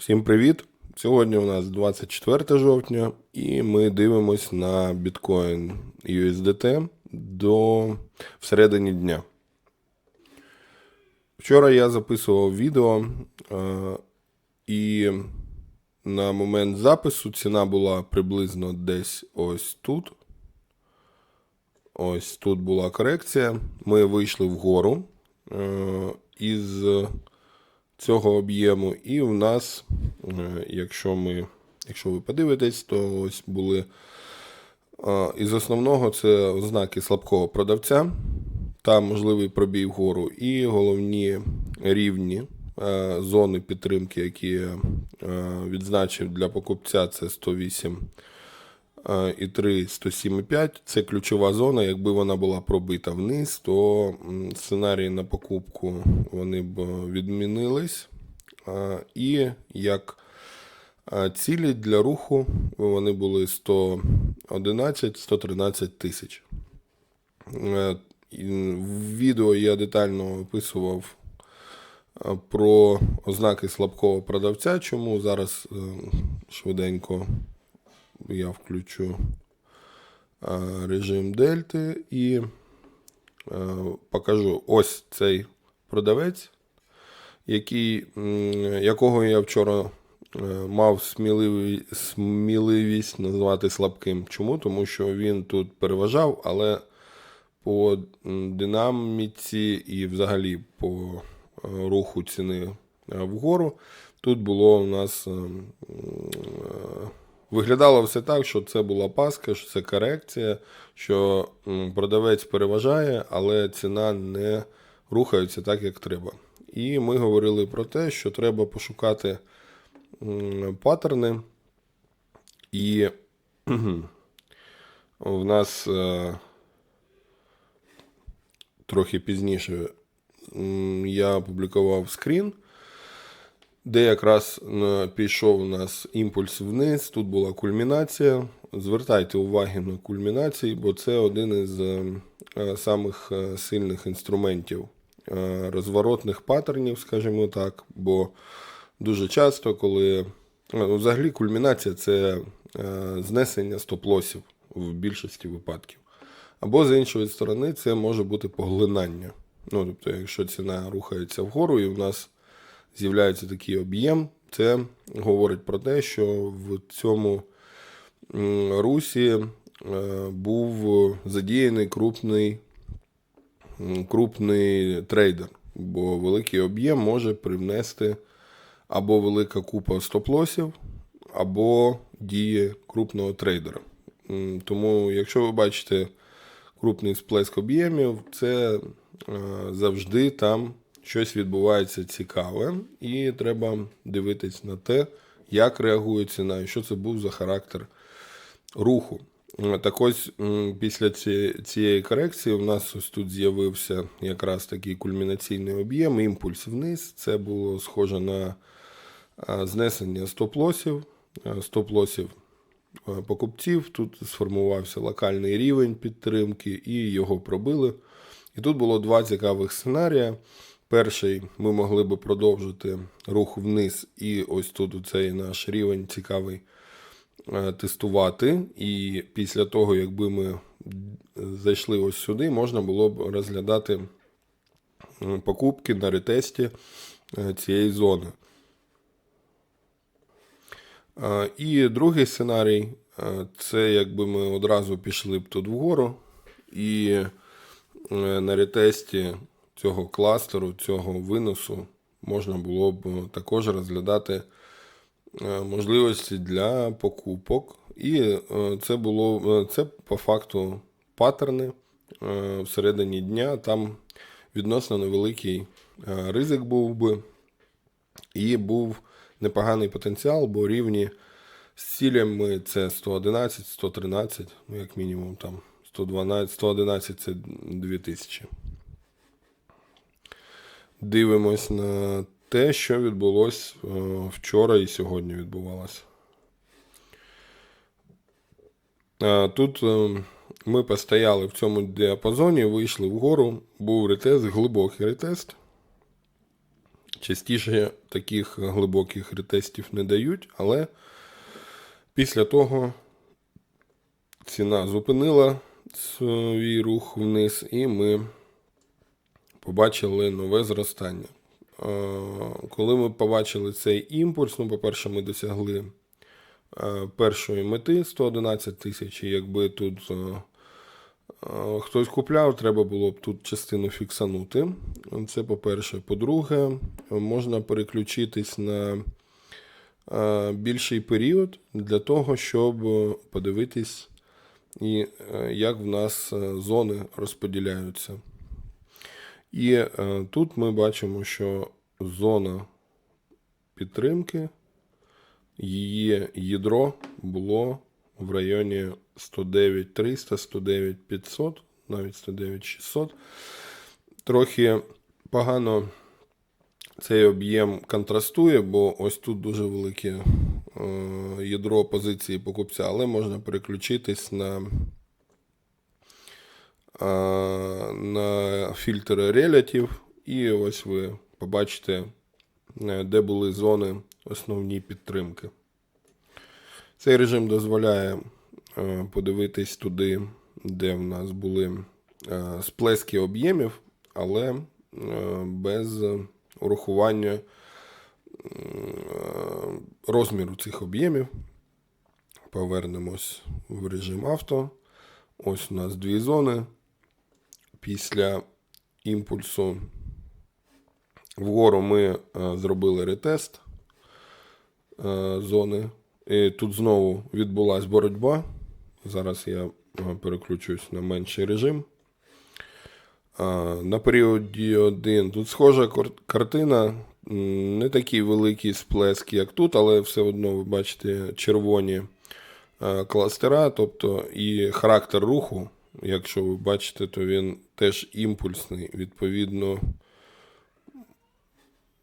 Всім привіт! Сьогодні у нас 24 жовтня, і ми дивимось на біткоін USDT до всередині дня. Вчора я записував відео, е, і на момент запису ціна була приблизно десь ось тут. Ось тут була корекція. Ми вийшли вгору е, із цього об'єму. І в нас, е, якщо ми, якщо ви подивитесь, то ось були із основного це ознаки слабкого продавця та можливий пробій вгору, і головні рівні е, зони підтримки, які я е, відзначив для покупця, це 108 е, і 3, 107,5. Це ключова зона. Якби вона була пробита вниз, то сценарії на покупку вони б відмінились. Е, І як е, цілі для руху вони були 111-113 тисяч. Е, В відео я детально описував е, про ознаки слабкого продавця. Чому зараз е, швиденько я включу е, режим дельти і е, покажу ось цей продавець, який, якого я вчора е, мав сміливі- сміливість назвати слабким. Чому? Тому що він тут переважав, але по динаміці і взагалі по руху ціни вгору. Тут було у нас е, м, е, виглядало все так, що це була паска, що це корекція, що продавець переважає, але ціна не рухається так, як треба. І ми говорили про те, що треба пошукати паттерни. І в нас. е, трохи пізніше я опублікував скрін, де якраз е, пішов у нас імпульс вниз. Тут була кульмінація. Звертайте увагу на кульмінації, бо це один із е, е, самих сильних інструментів розворотних паттернів, скажімо так. Бо дуже часто, коли ну, взагалі кульмінація це знесення стоп-лосів в більшості випадків. Або з іншої сторони, це може бути поглинання. Ну, тобто, якщо ціна рухається вгору і в нас з'являється такий об'єм, це говорить про те, що в цьому русі е, був задіяний крупний, крупний трейдер, бо великий об'єм може привнести або велика купа стоп-лосів, або дії крупного трейдера. Тому, якщо ви бачите крупний сплеск об'ємів, це е, завжди там щось відбувається цікаве, і треба дивитись на те, як реагує ціна, і що це був за характер руху. Так ось після цієї корекції у нас ось тут з'явився якраз такий кульмінаційний об'єм, імпульс вниз. Це було схоже на знесення стоп-лосів. Стоп-лосів покупців. Тут сформувався локальний рівень підтримки, і його пробили. І тут було два цікавих сценарія. Перший ми могли би продовжити рух вниз, і ось тут цей наш рівень цікавий е, тестувати. І після того, якби ми зайшли ось сюди, можна було б розглядати покупки на ретесті е, цієї зони. Е, І другий сценарій це якби ми одразу пішли б тут вгору, і на ретесті цього кластеру, цього виносу можна було б також розглядати е, можливості для покупок. І е, це було е, це по факту паттерни е, всередині дня. Там відносно невеликий е, ризик був би. І був непоганий потенціал, бо рівні з цілями це 111, 113, ну як мінімум там 112, 111 це 2000. Дивимось на те, що відбулось е, вчора і сьогодні відбувалося. Е, Тут е, ми постояли в цьому діапазоні, вийшли вгору, був ретест, глибокий ретест. Частіше таких глибоких ретестів не дають, але після того ціна зупинила свій рух вниз, і ми побачили нове зростання. Е, Коли ми побачили цей імпульс, ну, по-перше, ми досягли е, першої мети 111 тисяч, якби тут е, хтось купляв, треба було б тут частину фіксанути. Це по-перше. По-друге, можна переключитись на більший період для того, щоб подивитись, як в нас зони розподіляються. І е, тут ми бачимо, що зона підтримки, її ядро було в районі 109 300, 109 500, навіть 109 600. Трохи погано цей об'єм контрастує, бо ось тут дуже велике е, ядро позиції покупця, але можна переключитись на на фільтр Relative, і ось ви побачите, е, де були зони основні підтримки. Цей режим дозволяє е, подивитись туди, де в нас були е, сплески об'ємів, але без урахування розміру цих об'ємів. Повернемось в режим авто. Ось у нас дві зони. Після імпульсу вгору ми е, зробили ретест е, зони. І тут знову відбулася боротьба. Зараз я е, переключусь на менший режим. На періоді 1 тут схожа картина. Не такий великий сплеск, як тут, але все одно ви бачите червоні кластера, тобто і характер руху. Якщо ви бачите, то він теж імпульсний. Відповідно,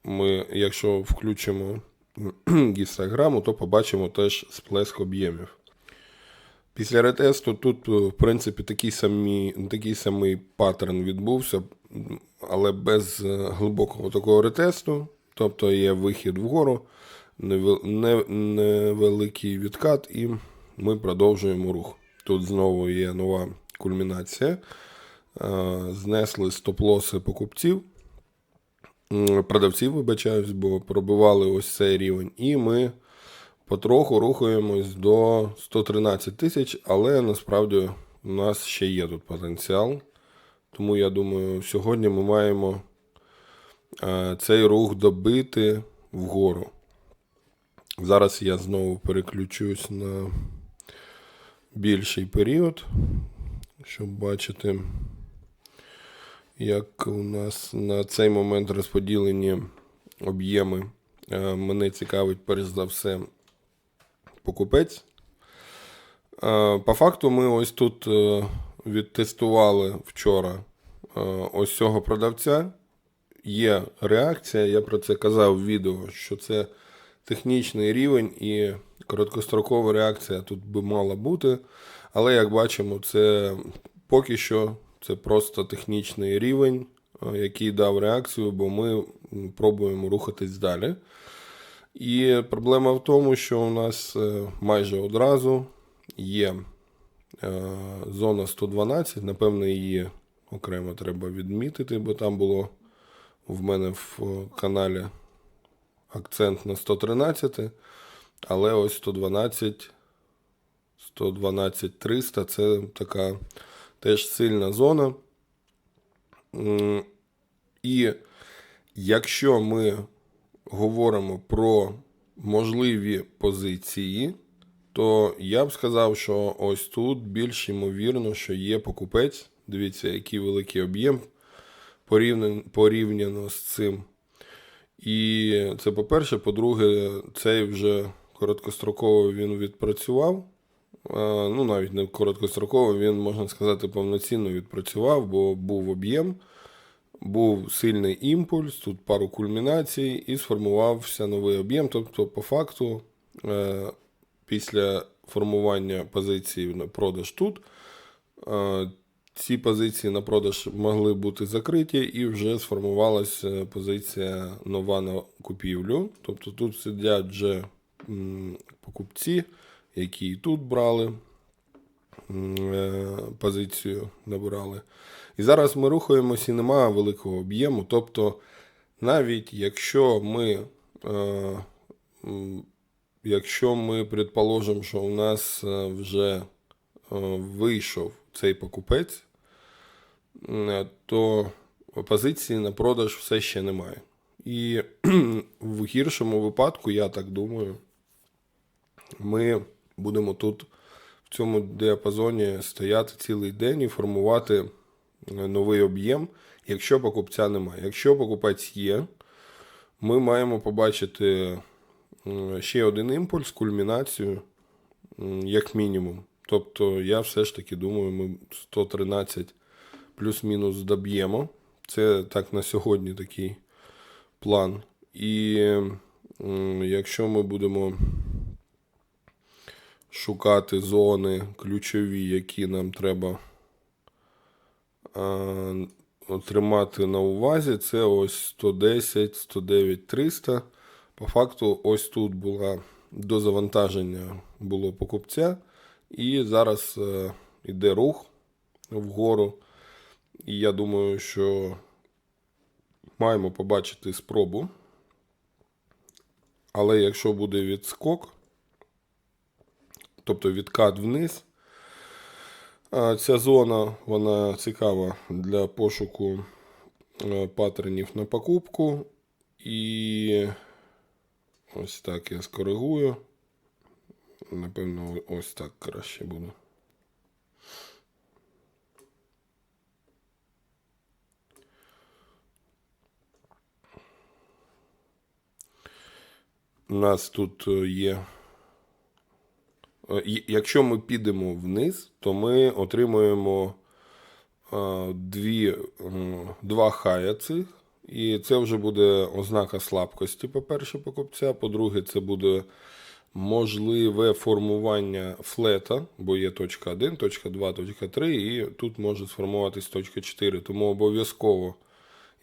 ми, якщо включимо гістограму, то побачимо теж сплеск об'ємів. Після ретесту тут, в принципі, такий самий, такий самий паттерн відбувся, але без е, глибокого такого ретесту. Тобто є вихід вгору, невеликий відкат, і ми продовжуємо рух. Тут знову є нова кульмінація. Е, Знесли стоп-лоси покупців, продавців, вибачаюсь, бо пробивали ось цей рівень. І ми потроху рухаємось до 113 тисяч, але насправді у нас ще є тут потенціал. Тому я думаю, сьогодні ми маємо е, цей рух добити вгору. Зараз я знову переключусь на більший період, щоб бачити, як у нас на цей момент розподілені об'єми. Е, Мене цікавить перш за все покупець. Е, По факту, ми ось тут е, відтестували вчора ось цього продавця. Є реакція, я про це казав в відео, що це технічний рівень і короткострокова реакція тут би мала бути. Але як бачимо, це поки що це просто технічний рівень, е, який дав реакцію, бо ми пробуємо рухатись далі. І проблема в тому, що у нас е, майже одразу є е, зона 112. Напевно, її окремо треба відмітити, бо там було в мене в каналі акцент на 113, але ось 112, 112 300 це така теж сильна зона. І якщо ми говоримо про можливі позиції, то я б сказав, що ось тут більш ймовірно, що є покупець. Дивіться, який великий об'єм порівняно, порівняно з цим. І це по-перше. По-друге, цей вже короткостроково він відпрацював. Е, Ну, навіть не короткостроково, він, можна сказати, повноцінно відпрацював, бо був об'єм, був сильний імпульс, тут пару кульмінацій, і сформувався новий об'єм. Тобто, по факту, е, після формування позиції на продаж тут, е, ці позиції на продаж могли бути закриті, і вже сформувалася позиція нова на купівлю. Тобто тут сидять вже покупці, які і тут брали е, позицію, набирали. І зараз ми рухаємося і немає великого об'єму. Тобто, навіть якщо ми, е, якщо ми предположимо, що у нас е, вже вийшов цей покупець, то позиції на продаж все ще немає. І в гіршому випадку, я так думаю, ми будемо тут в цьому діапазоні стояти цілий день і формувати е, новий об'єм, якщо покупця немає. Якщо покупець є, ми маємо побачити ще один імпульс, кульмінацію, як мінімум. Тобто, я все ж таки думаю, ми 113 плюс-мінус доб'ємо. Це так на сьогодні такий план. І якщо ми будемо шукати зони ключові, які нам треба а, тримати на увазі, це ось 110, 109, 300. По факту, ось тут була до завантаження було покупця, і зараз е, йде рух вгору. І я думаю, що маємо побачити спробу. Але якщо буде відскок, тобто відкат вниз, ця зона вона цікава для пошуку е, паттернів на покупку. І ось так я скоригую. Напевно, ось так краще буде. У нас тут е, є. Е, Якщо ми підемо вниз, то ми отримуємо е, дві, два хая цих. І це вже буде ознака слабкості, по-перше, покупця. По-друге, це буде можливе формування флета, бо є точка 1, точка 2, точка 3, і тут може сформуватись точка 4. Тому обов'язково,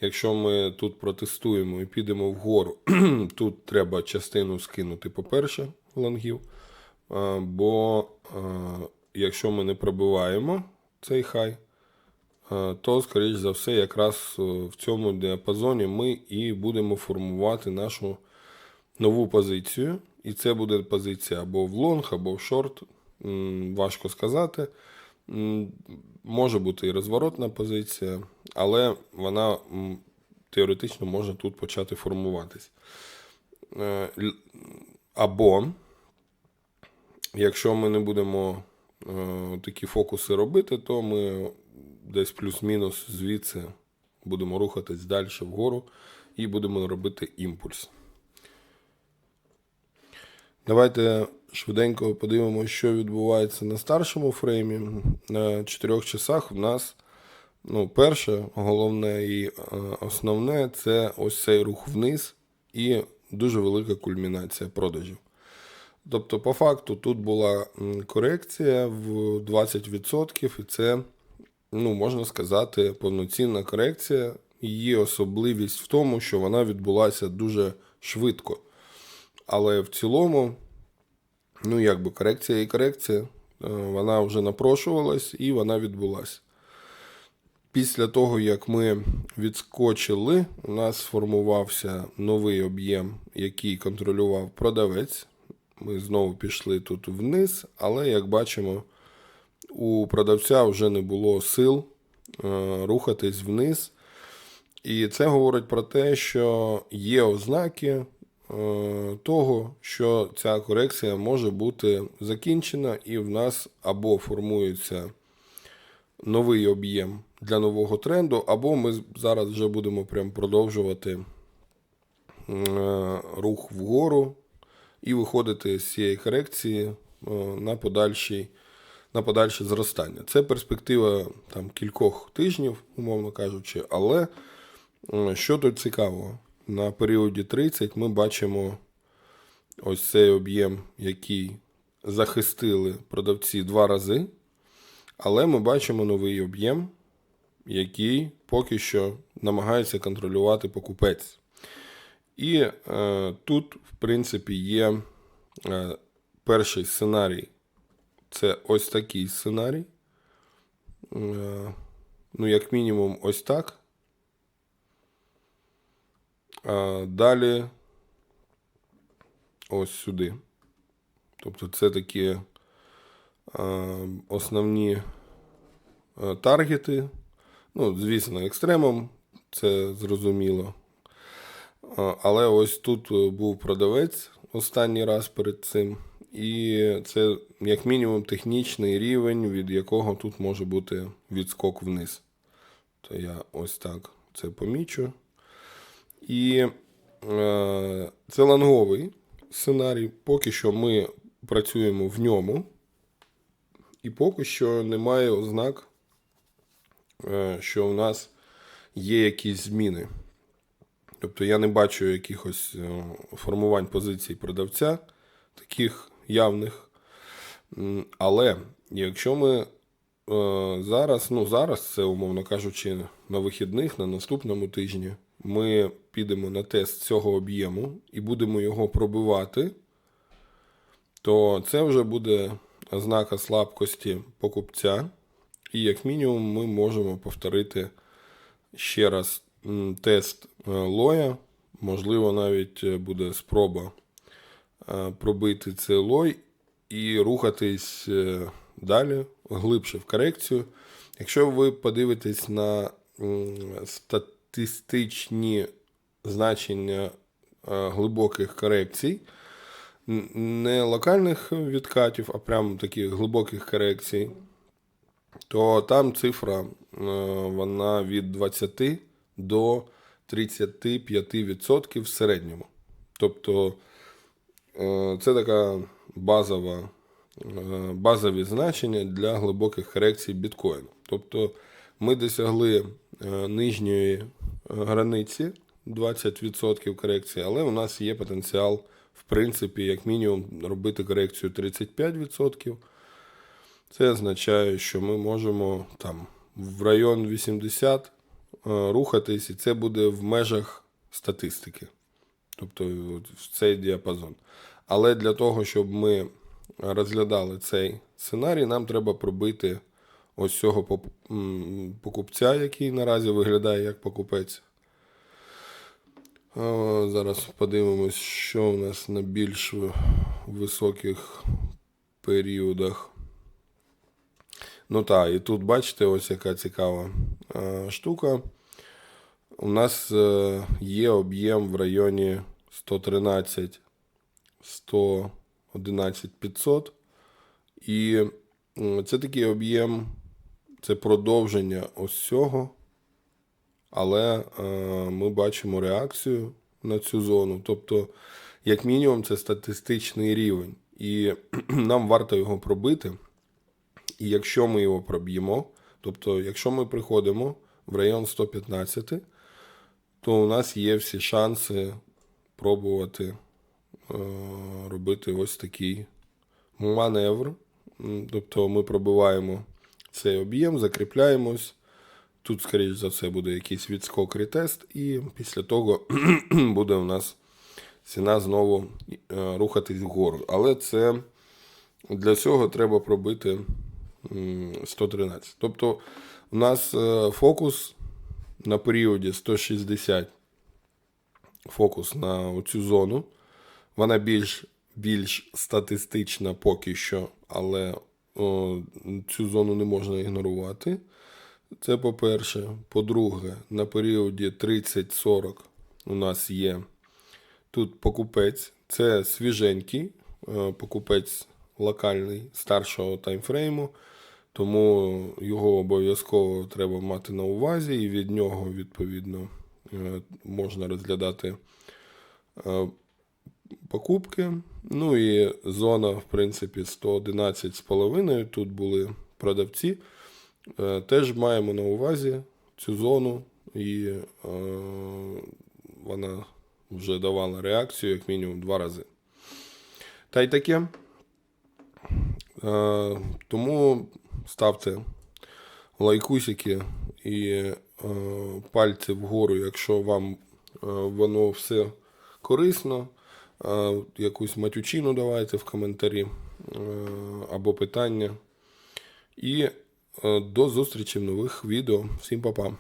якщо ми тут протестуємо і підемо вгору, тут треба частину скинути, по-перше, лонгів. А, Бо якщо ми не пробиваємо цей хай, то, скоріш за все, якраз е, в цьому діапазоні ми і будемо формувати нашу нову позицію. І це буде позиція або в лонг, або в шорт. Важко сказати. Може бути і розворотна позиція, але вона теоретично може тут почати формуватись. Е, Або Якщо ми не будемо е, такі фокуси робити, то ми десь плюс-мінус звідси будемо рухатись далі вгору і будемо робити імпульс. Давайте швиденько подивимося, що відбувається на старшому фреймі. На 4 часах в нас ну, перше, головне і е, основне це ось цей рух вниз і дуже велика кульмінація продажів. Тобто, по факту, тут була корекція в 20%, і це, ну, можна сказати, повноцінна корекція. Її особливість в тому, що вона відбулася дуже швидко. Але в цілому, ну, якби корекція і корекція, е, вона вже напрошувалась і вона відбулася. Після того, як ми відскочили, у нас сформувався новий об'єм, який контролював продавець. Ми знову пішли тут вниз, але як бачимо, у продавця вже не було сил е, рухатись вниз. І це говорить про те, що є ознаки е, того, що ця корекція може бути закінчена, і в нас або формується новий об'єм для нового тренду, або ми зараз вже будемо прям продовжувати е, рух вгору і виходити з цієї корекції е, на подальший, на подальше зростання. Це перспектива там, кількох тижнів, умовно кажучи, але е, що тут цікавого? На періоді 30 ми бачимо ось цей об'єм, який захистили продавці два рази. Але ми бачимо новий об'єм, який поки що намагається контролювати покупець. І е, тут, в принципі, є е, перший сценарій. Це ось такий сценарій. Е, ну, як мінімум, ось так. А далі ось сюди. Тобто це такі е, основні е, таргети. Ну, звісно, екстремом, це зрозуміло. Але ось тут е, був продавець останній раз перед цим. І це, як мінімум, технічний рівень, від якого тут може бути відскок вниз. То я ось так це помічу. І е, це ланговий сценарій. Поки що ми працюємо в ньому. І поки що немає ознак, е, що у нас є якісь зміни. Тобто я не бачу якихось е, формувань позицій продавця, таких явних. Але якщо ми е, зараз, ну зараз, це, умовно кажучи, на вихідних, на наступному тижні, ми підемо на тест цього об'єму і будемо його пробивати, то це вже буде ознака слабкості покупця. І як мінімум ми можемо повторити ще раз тест е, лоя. Можливо, навіть е, буде спроба е, пробити цей лой і рухатись далі, глибше в корекцію. Якщо ви подивитесь на статистичні значення глибоких корекцій, не локальних відкатів, а прямо таких глибоких корекцій, то там цифра вона від 20 до 35% в середньому. Тобто е, це така базова, е, базові значення для глибоких корекцій біткоїну. Тобто ми досягли е, нижньої границі 20% корекції, але у нас є потенціал, в принципі, як мінімум, робити корекцію 35%. Це означає, що ми можемо там в район 80 е, рухатись, і це буде в межах статистики. Тобто в цей діапазон. Але для того, щоб ми розглядали цей сценарій, нам треба пробити ось цього покупця, який наразі виглядає як покупець. Е, Зараз подивимось, що у нас на більш високих періодах. Ну так, і тут бачите, ось яка цікава е, штука. У нас е, є об'єм в районі 113 111 500. І це такий об'єм, це продовження ось цього. Але е, ми бачимо реакцію на цю зону. Тобто, як мінімум, це статистичний рівень. І нам варто його пробити. І якщо ми його проб'ємо, тобто, якщо ми приходимо в район 115, то у нас є всі шанси пробувати е, робити ось такий маневр. Тобто ми пробиваємо цей об'єм, закріпляємось. Тут, скоріш за все, буде якийсь відскок ретест, і після того буде у нас ціна знову е, рухатись вгору. Але це для цього треба пробити 113. Тобто у нас е, фокус на періоді 160 фокус на цю зону. Вона більш, більш статистична поки що, але о, цю зону не можна ігнорувати. Це по-перше. По-друге, на періоді 30-40 у нас є тут покупець. Це свіженький е, покупець локальний старшого таймфрейму, тому його обов'язково треба мати на увазі, і від нього, відповідно, е, можна розглядати е, покупки. Ну і зона, в принципі, 111,5. Тут були продавці. Е, Теж маємо на увазі цю зону, і вона вже давала реакцію як мінімум два рази. Та й таке. Тому ставте лайкусики і е, пальці вгору, якщо вам е, воно все корисно. Е, якусь матючину давайте в коментарі е, або питання. І е, до зустрічі в нових відео. Всім па-па.